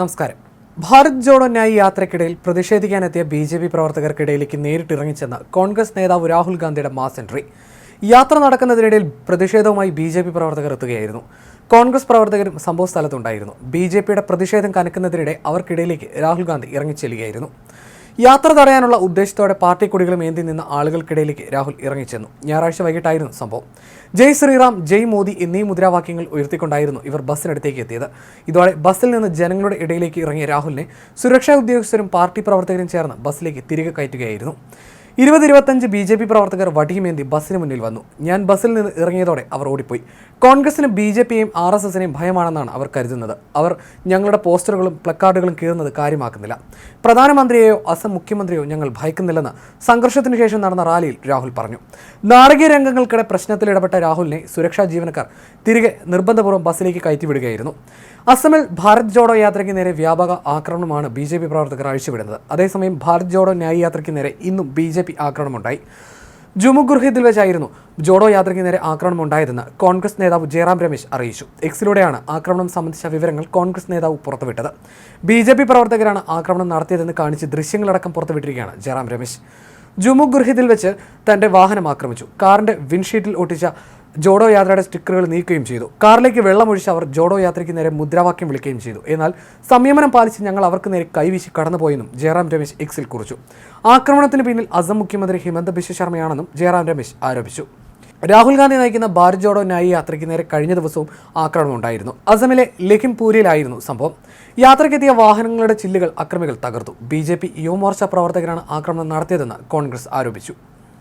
നമസ്കാരം. ഭാരത് ജോഡോ ന്യായ് യാത്രയ്ക്കിടയിൽ പ്രതിഷേധിക്കാനെത്തിയ ബി ജെ പി പ്രവർത്തകർക്കിടയിലേക്ക് നേരിട്ടിറങ്ങിച്ചെന്ന കോൺഗ്രസ് നേതാവ് രാഹുൽ ഗാന്ധിയുടെ മാസ് എൻട്രി. യാത്ര നടക്കുന്നതിനിടയിൽ പ്രതിഷേധവുമായി ബി ജെ പി പ്രവർത്തകർ എത്തുകയായിരുന്നു. കോൺഗ്രസ് പ്രവർത്തകരും സംഭവ സ്ഥലത്തുണ്ടായിരുന്നു. ബി ജെ പിയുടെ പ്രതിഷേധം കനക്കുന്നതിനിടെ അവർക്കിടയിലേക്ക് രാഹുൽ ഗാന്ധി ഇറങ്ങിച്ചെല്ലുകയായിരുന്നു. യാത്ര തടയാനുള്ള ഉദ്ദേശത്തോടെ പാർട്ടി കൊടികളും ഏന്തി നിന്ന ആളുകൾക്കിടയിലേക്ക് രാഹുൽ ഇറങ്ങിച്ചെന്നു. ഞായറാഴ്ച വൈകിട്ടായിരുന്നു സംഭവം. ജയ് ശ്രീറാം ജയ് മോദി എന്നീ മുദ്രാവാക്യങ്ങൾ ഉയർത്തിക്കൊണ്ടായിരുന്നു ഇവർ ബസ്സിനടുത്തേക്ക് എത്തിയത്. ഇതോടെ ബസ്സിൽ നിന്ന് ജനങ്ങളുടെ ഇടയിലേക്ക് ഇറങ്ങിയ രാഹുലിനെ സുരക്ഷാ ഉദ്യോഗസ്ഥരും പാർട്ടി പ്രവർത്തകരും ചേർന്ന് ബസ്സിലേക്ക് തിരികെ കയറ്റുകയായിരുന്നു. ഇരുപത് ഇരുപത്തഞ്ച് ബി ജെ പി പ്രവർത്തകർ വടിയുമേന്തി ബസ്സിന് മുന്നിൽ വന്നു. ഞാൻ ബസ്സിൽ നിന്ന് ഇറങ്ങിയതോടെ അവർ ഓടിപ്പോയി. കോൺഗ്രസിന് ബി ജെ പിയെയും ആർ എസ് എസിനെയും ഭയമാണെന്നാണ് അവർ കരുതുന്നത്. അവർ ഞങ്ങളുടെ പോസ്റ്ററുകളും പ്ലക്കാർഡുകളും കീറുന്നത് കാര്യമാക്കുന്നില്ല. പ്രധാനമന്ത്രിയെയോ അസം മുഖ്യമന്ത്രിയോ ഞങ്ങൾ ഭയക്കുന്നില്ലെന്ന് സംഘർഷത്തിന് ശേഷം നടന്ന റാലിയിൽ രാഹുൽ പറഞ്ഞു. നാടകീയ രംഗങ്ങൾക്കിടെ പ്രശ്നത്തിൽ ഇടപെട്ട രാഹുലിനെ സുരക്ഷാ ജീവനക്കാർ തിരികെ നിർബന്ധപൂർവം ബസ്സിലേക്ക് കയറ്റിവിടുകയായിരുന്നു. അസമിൽ ഭാരത് ജോഡോ യാത്രയ്ക്ക് നേരെ വ്യാപക ആക്രമണമാണ് ബി ജെ പി പ്രവർത്തകർ അഴിച്ചുവിടുന്നത്. അതേസമയം ഭാരത് ജോഡോ ന്യായ യാത്രയ്ക്ക് നേരെ ഇന്നും ബി ജെ പി ആക്രമണമുണ്ടായി. ജുമുഗുർഹിദിൽ വെച്ചായിരുന്നു ജോഡോ യാത്രയ്ക്ക് നേരെ ആക്രമണം ഉണ്ടായതെന്ന് കോൺഗ്രസ് നേതാവ് ജയറാം രമേശ് അറിയിച്ചു. എക്സിലൂടെയാണ് ആക്രമണം സംബന്ധിച്ച വിവരങ്ങൾ കോൺഗ്രസ് നേതാവ് പുറത്തുവിട്ടത്. ബി പി പ്രവർത്തകരാണ് ആക്രമണം നടത്തിയതെന്ന് കാണിച്ച് ദൃശ്യങ്ങളടക്കം പുറത്തുവിട്ടിരിക്കുകയാണ് ജയറാം രമേശ്. ജുമു വെച്ച് തന്റെ വാഹനം ആക്രമിച്ചു. കാറിന്റെ വിൻഷീറ്റിൽ ഒട്ടിച്ച ജോഡോ യാത്രയുടെ സ്റ്റിക്കറുകൾ നീക്കുകയും ചെയ്തു. കാറിലേക്ക് വെള്ളമൊഴിച്ച് അവർ ജോഡോ യാത്രയ്ക്ക് നേരെ മുദ്രാവാക്യം വിളിക്കുകയും ചെയ്തു. എന്നാൽ സംയമനം പാലിച്ച് ഞങ്ങൾ അവർക്ക് നേരെ കൈവീശി കടന്നുപോയെന്നും ജയറാം രമേശ് എക്സിൽ കുറിച്ചു. ആക്രമണത്തിന് പിന്നിൽ അസം മുഖ്യമന്ത്രി ഹിമന്ത ബിശ്വ ശർമ്മയാണെന്നും ജയറാം രമേശ് ആരോപിച്ചു. രാഹുൽ ഗാന്ധി നയിക്കുന്ന ഭാരത് ജോഡോ ന്യായ് യാത്രയ്ക്ക് നേരെ കഴിഞ്ഞ ദിവസവും ആക്രമണം ഉണ്ടായിരുന്നു. അസമിലെ ലഖിംപൂരിലായിരുന്നു സംഭവം. യാത്രയ്ക്കെത്തിയ വാഹനങ്ങളുടെ ചില്ലുകൾ അക്രമികൾ തകർത്തു. ബി ജെ പി യുവമോർച്ച പ്രവർത്തകരാണ് ആക്രമണം നടത്തിയതെന്ന് കോൺഗ്രസ് ആരോപിച്ചു.